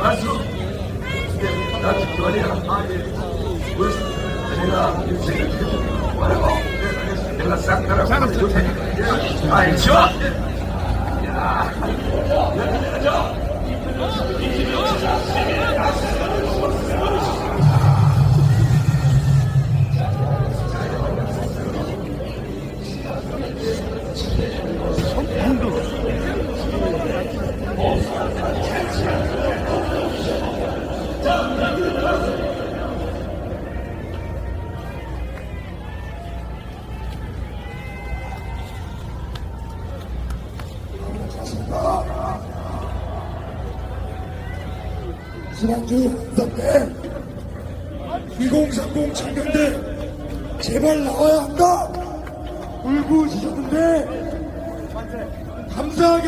아, 말씀. 아, 예. 우리 제가 인생을 뭐라고? 내가 싹 나라 싹을 줄 테니까. 알죠? 야, 지난주 연석 때2030 창경대 제발 나와야 한다. 울고 지셨는데 감사하게